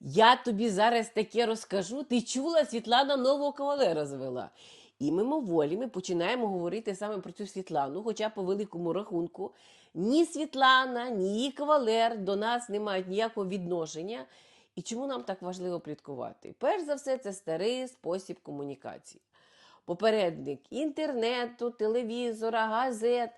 Я тобі зараз таке розкажу. Ти чула, Світлана нового кавалера звела. І мимоволі ми починаємо говорити саме про цю Світлану, хоча по великому рахунку ні Світлана, ні її кавалер до нас не мають ніякого відношення. І чому нам так важливо пліткувати? Перш за все, це старий спосіб комунікації. Попередник інтернету, телевізора, газет.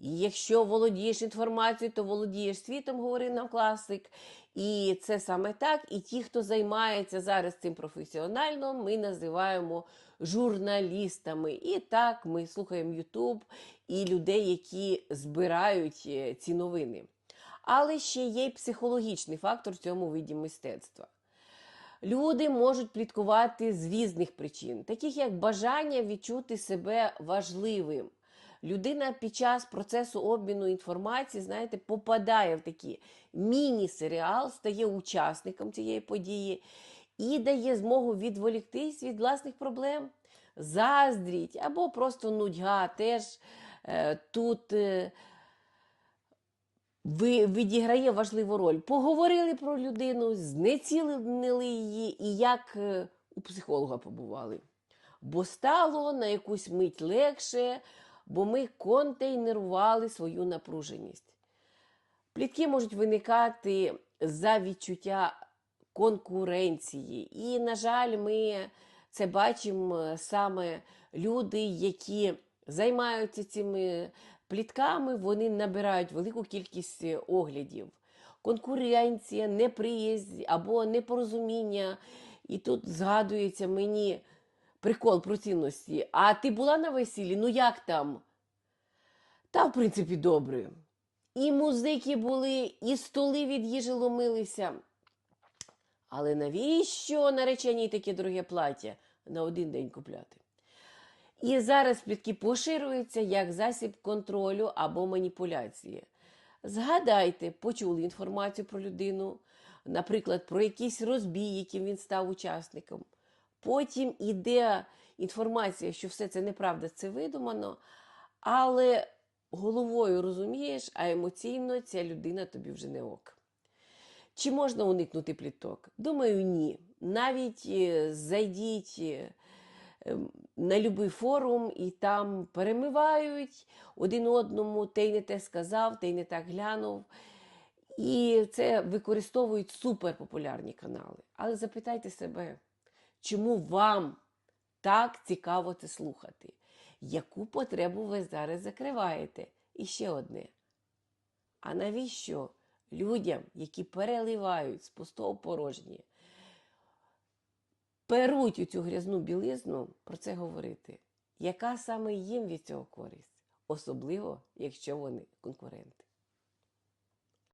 І якщо володієш інформацією, то володієш світом, говорив нам класик. І це саме так. І ті, хто займається зараз цим професіонально, ми називаємо журналістами. І так ми слухаємо Ютуб і людей, які збирають е, ці новини. Але ще є й психологічний фактор в цьому виді мистецтва. Люди можуть пліткувати з різних причин, таких як бажання відчути себе важливим. Людина під час процесу обміну інформації, знаєте, попадає в такий міні-серіал, стає учасником цієї події і дає змогу відволіктись від власних проблем, заздріть або просто нудьга. Теж е, тут е, відіграє важливу роль. Поговорили про людину, знецілили її і як е, у психолога побували. Бо стало на якусь мить легше, бо ми контейнерували свою напруженість. Плітки можуть виникати за відчуття конкуренції. І, на жаль, ми це бачимо саме люди, які займаються цими плітками, вони набирають велику кількість оглядів. Конкуренція, неприязнь або непорозуміння. І тут згадується мені прикол про цінності. А ти була на весіллі? Ну як там? Та, в принципі, добре. І музики були, і столи від їжі ломилися. Але навіщо нареченій таке дороге плаття на один день купляти? І зараз плітки поширюються як засіб контролю або маніпуляції. Згадайте, почули інформацію про людину, наприклад, про якийсь розбій, яким він став учасником. Потім іде інформація, що все це неправда, це видумано, але головою розумієш, а емоційно ця людина тобі вже не ок. Чи можна уникнути пліток? Думаю, ні. Навіть е, зайдіть е, ем, на будь-який форум і там перемивають один одному, той не те сказав, той не так глянув. І це використовують суперпопулярні канали. Але запитайте себе, чому вам так цікаво це слухати? Яку потребу ви зараз закриваєте? І ще одне. А навіщо людям, які переливають з пустого порожнє, перуть у цю грязну білизну, про це говорити? Яка саме їм від цього користь? Особливо, якщо вони конкуренти.